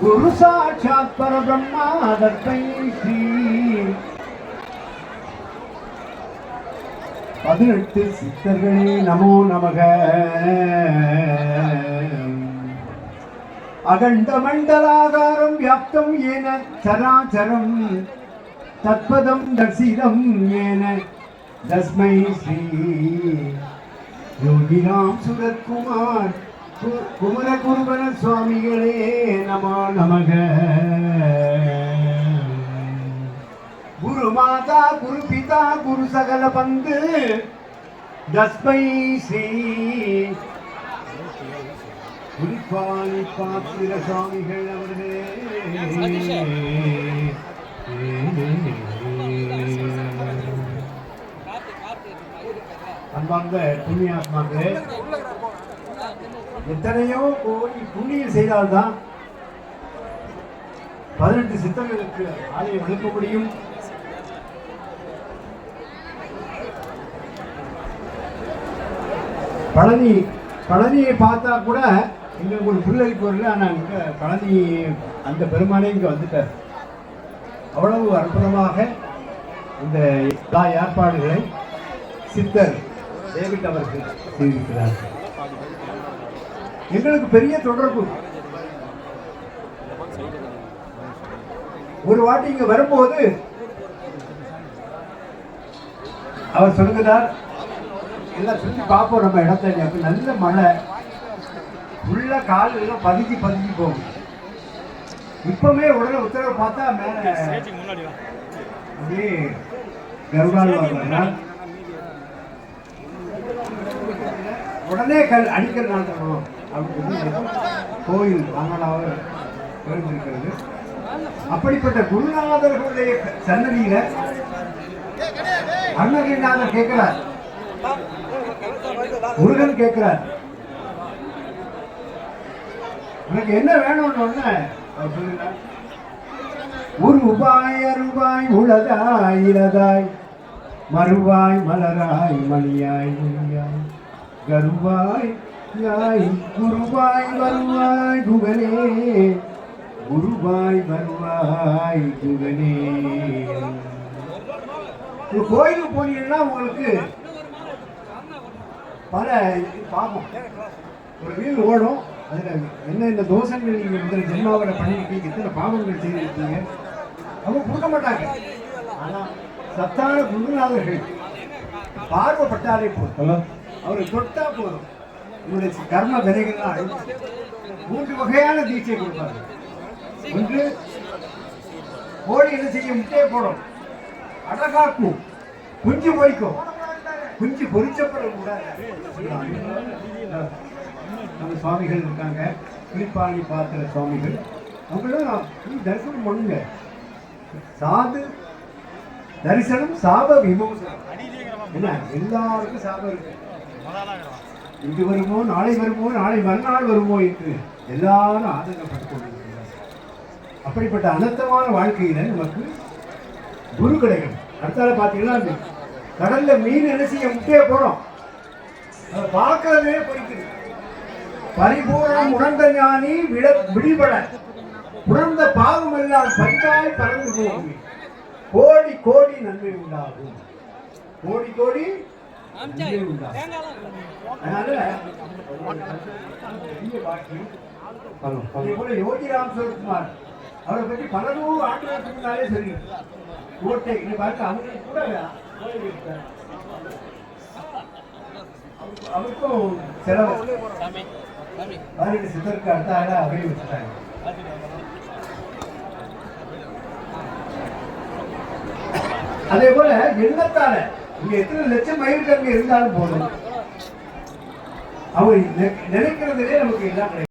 குரு சாட்சாத் பரபிரம்மா தத்தை ஸ்ரீ. பதினெட்டு சித்தர்களே நமோ நமக. அகண்ட மண்டலாகாரம் வியாப்தம் ஏன சராச்சரம் தத்பதம் தர்சிதம் ஏன தஸ்மை ஸ்ரீ. யோகிராம் சுரத்குமார் கு- சுவாமிகளே நமோ நமக. குரு மாதா குரு பிதா குரு சகல பந்து. தஸ்மை ஸ்ரீ குறிப்பாளி பாத்திர சுவாமிகள் அவர்களே. அன்பார்ந்த புண்ணியாத்மாக்களே எத்தனையோ கோடி புண்ணியம் செய்தால்தான் பதினெட்டு சித்தர்களுக்கு ஆலயம் அனுப்ப முடியும். பழனி பழனியை பார்த்தா கூட எங்களுக்கு ஒரு புல்லரிப்பு வரல ஆனால் இங்கே பழனி அந்த பெருமானே இங்கே வந்துட்டார். அவ்வளவு அற்புதமாக இந்த எல்லா ஏற்பாடுகளை சித்தர் டேவிட் அவர்கள் செய்திருக்கிறார்கள் எங்களுக்கு பெரிய தொடர்பு. ஒரு வாட்டி இங்க வரும்போது அவர் சொல்லுகிறார் எல்லாம் சுற்றி பார்ப்போம் நம்ம இடத்த. நல்ல மழை. உள்ள கால் எல்லாம் பதுக்கி பதுக்கி போகும். இப்பவே உடனே உத்தரவு பார்த்தா மேலே அப்படியே வர்றார் உடனே கல் அடிக்கல் நாட்டணும். அப்படின்னு கோயில் வாங்கலாக இருக்கிறது அப்படிப்பட்ட குருநாதர்களுடைய சன்னதியில அருணகிரிநாதர் கேட்கிறார். முருகன் கேட்கிறார். உனக்கு என்ன வேணும்னு ஒண்ணு அவர் சொல்லுகிறார் ரூபாய் அருவாய் உளதாய் இளதாய். மறுவாய் மலராய் மணியாய் மணியாய். கருவாய் யாய் குருவாய் வருவாய் குகனே. குருவாய் வருவாய் குகனே. ஒரு கோயிலுக்கு போனீங்கன்னா உங்களுக்கு பல பாவம் ஒரு வீல் ஓடும் அதுல என்னென்ன தோஷங்கள் நீங்க முதல் ஜென்மாவில் பண்ணிருக்கீங்க எத்தனை பாவங்கள் செய்திருக்கீங்க அவங்க கொடுக்க மாட்டாங்க. ஆனா சத்தான குருநாதர்கள் பார்வைப்பட்டாலே போதும். அவரை தொட்டா போதும். உங்களுடைய கர்ம விதைகளால் மூன்று வகையான தீட்சை கொடுப்பாங்க ஒன்று கோழி என்ன செய்ய முட்டையை போடும். அடகாக்கும் குஞ்சு பொறிக்கும். குஞ்சு பொறிச்சப்பட நம்ம சுவாமிகள் இருக்காங்க. குறிப்பாளி பார்க்கிற சுவாமிகள். அவங்களாம் தரிசனம் பண்ணுங்க. சாது தரிசனம் சாப விமோசனம். என்ன? எல்லாருக்கும் சாபம் இருக்கு. இன்று வருமோ நாளை வருமோ நாளை மறுநாள் வருமோ என்று எல்லாரும் ஆதங்கப்பட்டுக் கொண்டிருக்கிறார் அப்படிப்பட்ட அனர்த்தமான வாழ்க்கையில நமக்கு குரு கிடைக்கும் அடுத்தால பார்த்தீங்கன்னா அந்த கடல்ல மீன் என்ன செய்ய முட்டையை போடும். அதை பார்க்கறதே பிடிக்குது பரிபூர்ணம் உணர்ந்த ஞானி விட விடுபட. உணர்ந்த பாவம் எல்லாம் பஞ்சாய் பறந்து போகும். கோடி கோடி நன்மை உண்டாகும். கோடி கோடி அதனால பெரிய பாக்கியம் அதே யோகிராம் சிவகுமார் அவரை பற்றி பல நூறு ஆண்டுகளுக்கு முன்னாலே சொல்லி ஓட்டை இங்க பார்க்க அவங்களுக்கு கூட அவருக்கும் செலவு பதினெட்டு சித்தருக்கு அடுத்த ஆளா அப்படியே வச்சுட்டாங்க அதே போல எண்ணத்தால இங்க எத்தனை லட்சம் மயில் இருந்தாலும் போதும். அவர் நினைக்கிறதுலே நமக்கு எல்லாம் கிடைக்கும்.